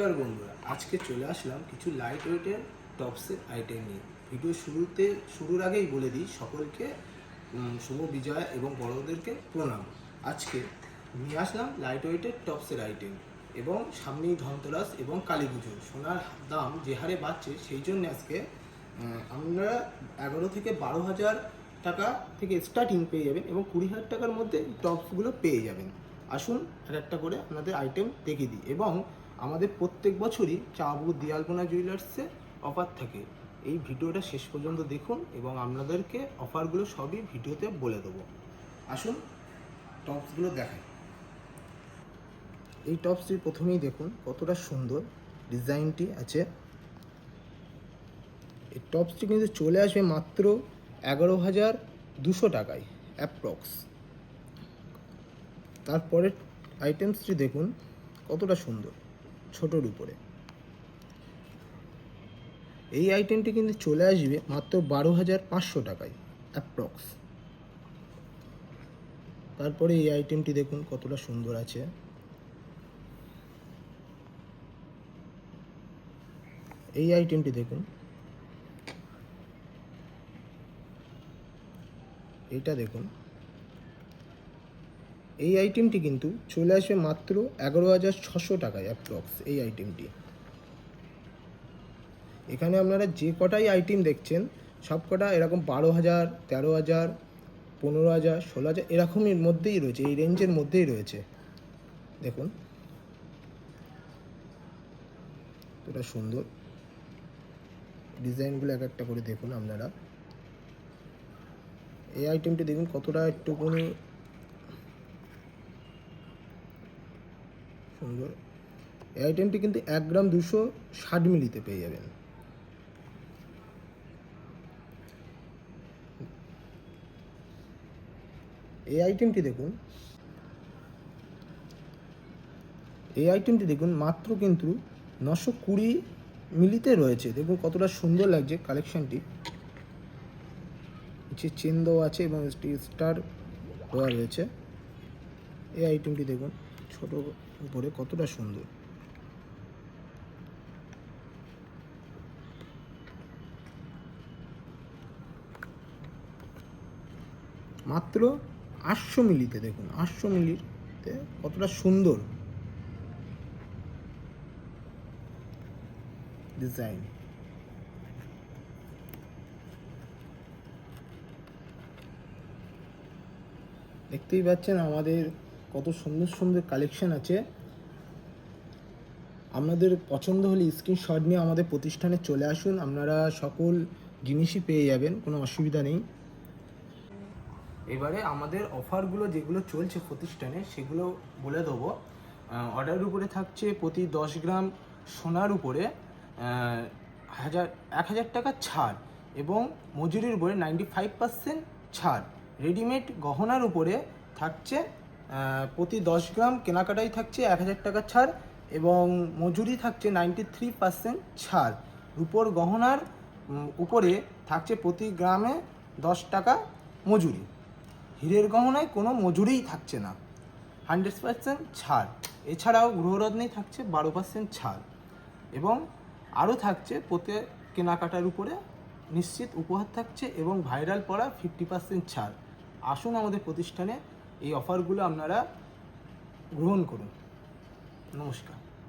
নমস্কার বন্ধুরা, আজকে চলে আসলাম কিছু লাইট ওয়েটের টপসের আইটেম নিয়ে। ভিডিও শুরুতে, শুরুর আগেই বলে দিই, সকলকে শুভ বিজয় এবং বড়দেরকে প্রণাম। আজকে নিয়ে আসলাম লাইট ওয়েটের টপসের আইটেম এবং সামনেই ধনতেরাস এবং কালী পুজো সোনার দাম যে হারে বাড়ছে, সেই জন্য আজকে আমরা এগারো থেকে বারো হাজার টাকা থেকে স্টার্টিং পেয়ে যাবেন এবং কুড়ি হাজার টাকার মধ্যে টপসগুলো পেয়ে যাবেন। আসুন এক একটা করে আপনাদের আইটেম দেখিয়ে দিই এবং আমাদের প্রত্যেক বছরই চাবু দিয়ালপনা জুয়েলার্সে অফার থাকে। এই ভিডিওটা শেষ পর্যন্ত দেখুন এবং আপনাদেরকে অফারগুলো সবই ভিডিওতে বলে দেবো। আসুন, টপসগুলো দেখাই। এই টপসটি প্রথমেই দেখুন, কতটা সুন্দর ডিজাইনটি আছে। এই টপসটি কিন্তু চলে আসবে মাত্র এগারো হাজার দুশো টাকায়, অ্যাপ্রক্স। তারপরের আইটেমসটি দেখুন, কতটা সুন্দর। ছোটোর উপরে। এই আইটেমটি কিন্তু চলে আসবে মাত্র বারো হাজার পাঁচশো টাকায় অ্যাপ্রক্স তারপরে এই আইটেমটি দেখুন কতটা সুন্দর আছে। এই আইটেমটি দেখুন। এইটা দেখুন। এই আইটেমটি কিন্তু চলে আসবে মাত্র এগারো হাজার ছশো টাকায় অ্যাপ্রক্স এই আইটেমটি এখানে আপনারা যে কটাই আইটেম দেখছেন, সব কটা এরকম বারো হাজার, তেরো হাজার, পনেরো হাজার, ষোলো হাজার, এরকমের মধ্যেই রয়েছে, এই রেঞ্জের মধ্যেই রয়েছে। দেখুন। এটা সুন্দর। ডিজাইনগুলো এক একটা করে দেখুন আপনারা। এই আইটেমটি দেখুন কতটা একটুখানি সুন্দর। এই আইটেমটি কিন্তু এক গ্রাম দুশো ষাট মিলিতে পেয়ে যাবেন। এই আইটেমটি দেখুন। এই আইটেমটি দেখুন, মাত্র কিন্তু নশো কুড়ি মিলিতে রয়েছে। দেখুন কতটা সুন্দর লাগছে কালেকশনটি চেন দেওয়া আছে এবং স্টার দেওয়া রয়েছে। এই আইটেমটি দেখুন, ছোট উপরে কতটা সুন্দর। মাত্র আটশো মিলিতে দেখুন, আটশো মিলিতে কতটা সুন্দর। ডিজাইন। দেখতেই পাচ্ছেন আমাদের কত সুন্দর সুন্দর কালেকশন আছে। আপনাদের পছন্দ হলে স্ক্রিনশট নিয়ে আমাদের প্রতিষ্ঠানে চলে আসুন, আপনারা সকল জিনিসই পেয়ে যাবেন, কোনো অসুবিধা নেই। এবারে আমাদের অফারগুলো যেগুলো চলছে প্রতিষ্ঠানে, সেগুলো বলে দেবো। অর্ডারের উপরে থাকছে প্রতি দশ গ্রাম সোনার উপরে হাজার, এক হাজার টাকা ছাড় এবং মজুরির উপরে নাইনটি ফাইভ পার্সেন্ট ছাড়। রেডিমেড গহনার উপরে থাকছে প্রতি দশ গ্রাম কেনাকাটাই থাকছে এক হাজার টাকা ছাড় এবং মজুরি থাকছে নাইনটি থ্রি পার্সেন্ট ছাড়। রূপোর গহনার উপরে থাকছে প্রতি গ্রামে দশ টাকা মজুরি। হীরের গহনায় কোনো মজুরিই থাকছে না। হান্ড্রেড পার্সেন্ট ছাড়। এছাড়াও গ্রহরত্নেই থাকছে বারো পার্সেন্ট ছাড়। এবং আরও থাকছে প্রতি কেনাকাটার উপরে নিশ্চিত উপহার থাকছে এবং ভাইরাল পড়া ফিফটি পার্সেন্ট ছাড়। আসুন আমাদের প্রতিষ্ঠানে এই অফারগুলো আপনারা গ্রহণ করুন। নমস্কার।